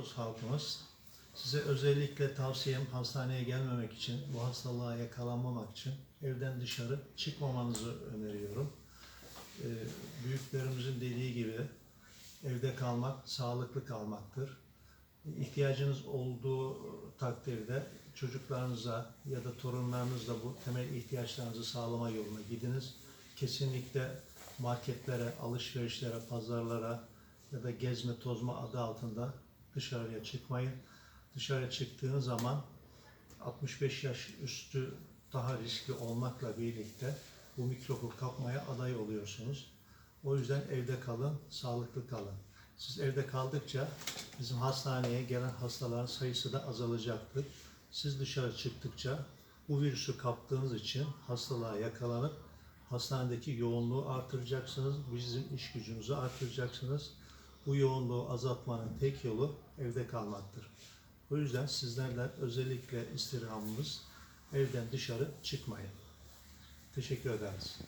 Beykoz halkımız size özellikle tavsiyem hastaneye gelmemek için, bu hastalığa yakalanmamak için evden dışarı çıkmamanızı öneriyorum. Ee, büyüklerimizin dediği gibi evde kalmak sağlıklı kalmaktır. İhtiyacınız olduğu takdirde çocuklarınıza ya da torunlarınızla bu temel ihtiyaçlarınızı sağlama yoluna gidiniz. Kesinlikle marketlere, alışverişlere, pazarlara ya da gezme tozma adı altında dışarıya çıkmayın. Dışarıya çıktığınız zaman 65 yaş üstü daha riskli olmakla birlikte bu mikrobu kapmaya aday oluyorsunuz. O yüzden evde kalın, sağlıklı kalın. Siz evde kaldıkça bizim hastaneye gelen hastaların sayısı da azalacaktır. Siz dışarı çıktıkça bu virüsü kaptığınız için hastalığa yakalanıp hastanedeki yoğunluğu artıracaksınız. Bizim iş gücümüzü artıracaksınız. Bu yoğunluğu azaltmanın tek yolu evde kalmaktır. O yüzden sizlerden özellikle istirhamımız evden dışarı çıkmayın. Teşekkür ederiz.